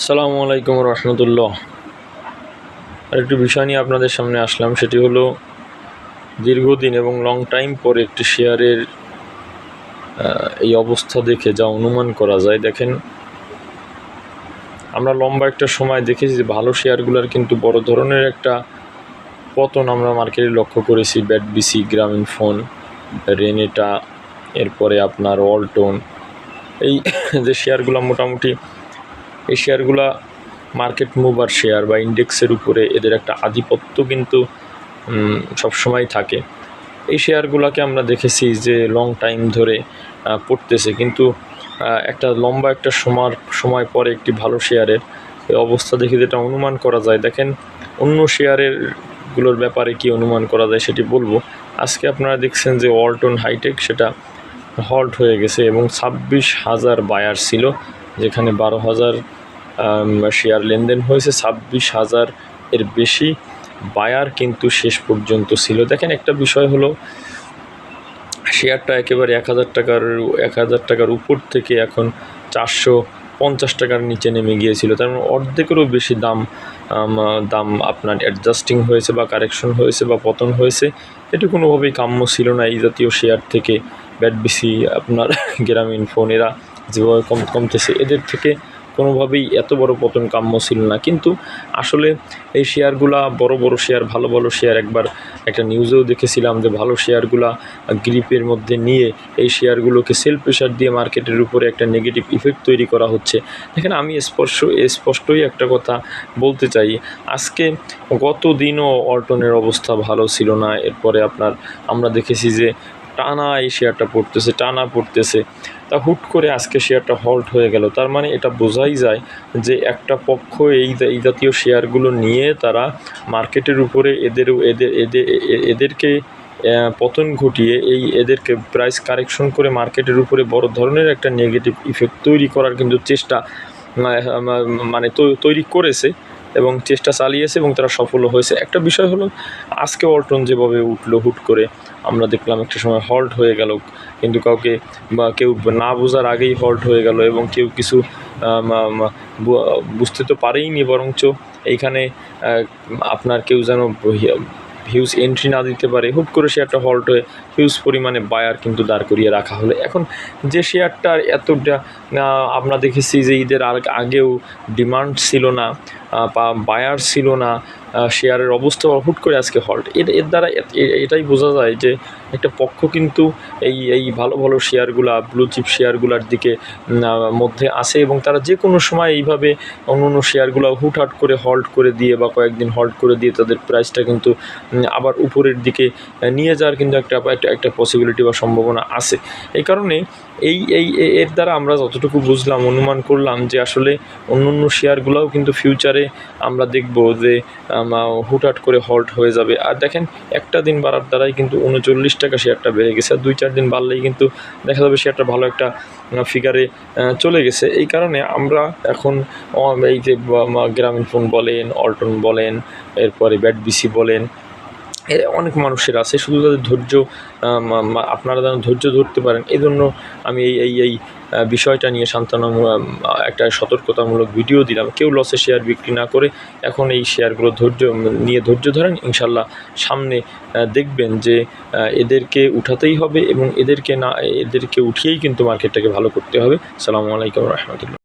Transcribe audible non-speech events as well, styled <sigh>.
আসসালামু আলাইকুম রহমতুল্লাহ। আরেকটি বিষয় নিয়ে আপনাদের সামনে আসলাম, সেটি হলো দীর্ঘদিন এবং লং টাইম পরে একটি শেয়ারের এই অবস্থা দেখে যা অনুমান করা যায়। দেখেন, আমরা লম্বা একটা সময় দেখেছি যে ভালো শেয়ারগুলোর কিন্তু বড় ধরনের একটা পতন আমরা মার্কেটে লক্ষ্য করেছি। BAT BC Grameen phone Renata এরপরে আপনার ওয়ালটন এই যে শেয়ারগুলো মোটামুটি এই শেয়ারগুলা মার্কেট মুভার শেয়ার বা ইন্ডেক্সের উপরে এদের একটা আধিপত্য কিন্তু সবসময় থাকে। এই শেয়ারগুলোকে আমরা দেখেছি যে লং টাইম ধরে পড়তেছে। কিন্তু একটা লম্বা একটা সময় সময় পরে একটি ভালো শেয়ারের অবস্থা দেখে যেটা অনুমান করা যায়। দেখেন, অন্য শেয়ারেরগুলোর ব্যাপারে কি অনুমান করা যায় সেটি বলব। আজকে আপনারা দেখছেন যে ওয়ালটন হাইটেক সেটা হল্ট হয়ে গেছে এবং ছাব্বিশ হাজার বায়ার ছিল, যেখানে বারো হাজার শেয়ার লেনদেন হয়েছে ছাব্বিশ হাজার এর বেশি। বায়ার কিন্তু শেষ পর্যন্ত ছিল। দেখেন একটা বিষয় হলো, শেয়ারটা একেবারে এক হাজার টাকার, এক হাজার টাকার উপর থেকে এখন চারশো পঞ্চাশ টাকার নিচে নেমে গিয়েছিল। তার মানে অর্ধেকেরও বেশি দাম দাম আপনার অ্যাডজাস্টিং হয়েছে বা কারেকশন হয়েছে বা পতন হয়েছে। এটি কোনোভাবেই কাম্য ছিল না। এই জাতীয় শেয়ার থেকে ব্যাট বিসি, আপনার <laughs> গ্রামীণ ফোন, এরা যেভাবে কম কমতেছে এদের থেকে কোনোভাবেই এত বড় পতন কাম্য ছিল না। কিন্তু আসলে এই শেয়ারগুলা বড় বড় শেয়ার, ভালো ভালো শেয়ার একবার একটা নিউজেও দেখেছিলাম যে ভালো শেয়ারগুলা গ্রিপের মধ্যে নিয়ে এই শেয়ারগুলোকে সেল প্রেশার দিয়ে মার্কেটের উপরে একটা নেগেটিভ ইফেক্ট তৈরি করা হচ্ছে। দেখেন, আমি স্পর্শ স্পষ্টই একটা কথা বলতে চাই। আজকে গত দিনও অল্টনের অবস্থা ভালো ছিল না। এরপরে আপনার, আমরা দেখেছি যে টানা এই শেয়ারটা পড়তেছে, টানা পড়তেছে। তা হুট করে আজকে শেয়ারটা হল্ট হয়ে গেল। তার মানে এটা বোঝাই যায় যে একটা পক্ষ এই এই জাতীয় শেয়ারগুলো নিয়ে তারা মার্কেটের উপরে এদের এদের এদের, এদেরকে পতন ঘটিয়ে এই এদেরকে প্রাইস কারেকশন করে মার্কেটের উপরে বড় ধরনের একটা নেগেটিভ ইফেক্ট তৈরি করার কিন্তু চেষ্টা মানে তৈরি করেছে। এবং চেষ্টা চালিয়েছে এবং তারা সফলও হয়েছে। একটা বিষয় হলো, আজকে অল্টন যেভাবে উঠল হুট করে, আমরা দেখলাম একটা সময় হল্ট হয়ে গেল, কিন্তু কাউকে বা কেউ না বোঝার আগেই হল্ট হয়ে গেল এবং কেউ কিছু বুঝতে তো পারেইনি বরঞ্চ এইখানে আপনার কেউ যেন হিউজ এন্ট্রি না দিতে পারে, হুট করে শেয়ারটা হল্ট হয়ে হিউজ পরিমাণে বায়ার কিন্তু দাঁড় করিয়ে রাখা হলো। এখন যে শেয়ারটার এতটা আমরা দেখেছি যে ঈদের আগেও ডিমান্ড ছিল না বায়ার ছিল না শেয়ারের অবস্থা হুট করে আজকে হল্ট। এর এর দ্বারা এটাই বোঝা যায় যে একটা পক্ষ কিন্তু এই এই ভালো ভালো শেয়ারগুলা, ব্লু চিপ শেয়ারগুলার দিকে মধ্যে আসে এবং তারা যে কোনো সময় এইভাবে অন্য অন্য শেয়ারগুলো হুটহাট করে হল্ট করে দিয়ে বা কয়েকদিন হল্ট করে দিয়ে তাদের প্রাইসটা কিন্তু আবার উপরের দিকে নিয়ে যাওয়ার কিন্তু একটা একটা পসিবিলিটি বা সম্ভাবনা আছে। এই কারণে এই এই এর দ্বারা আমরা যতটুকু বুঝলাম, অনুমান করলাম যে আসলে অন্য অন্য শেয়ারগুলোও কিন্তু ফিউচারে আমরা দেখব যে হুটহাট করে হল্ট হয়ে যাবে। আর দেখেন, একটা দিন বাড়ার দ্বারাই কিন্তু উনচল্লিশ টাকা শেয়ারটা বেড়ে গেছে। আর দুই, চার দিন বাড়লেই কিন্তু দেখা যাবে শেয়ারটা ভালো একটা ফিগারে চলে গেছে। এই কারণে আমরা এখন এই যে গ্রামীণ ফোন বলেন অল্টন বলেন, এরপরে ব্যাট বিসি বলেন অনেক মানুষের আছে, শুধু তাদের ধৈর্য আপনারা যেন ধৈর্য ধরতে পারেন। এই জন্য আমি এই এই এই বিষয়টা নিয়ে সান্ত্বনা একটা সতর্কতামূলক ভিডিও দিলাম। কেউ লসে শেয়ার বিক্রি না করে এখন এই শেয়ারগুলো ধৈর্য নিয়ে ধৈর্য ধরেন। ইনশাল্লাহ সামনে দেখবেন যে এদেরকে উঠাতেই হবে এবং এদেরকে না, এদেরকে উঠিয়েই কিন্তু মার্কেটটাকে ভালো করতে হবে। সালামু আলাইকুম রহমতুল্লাহ।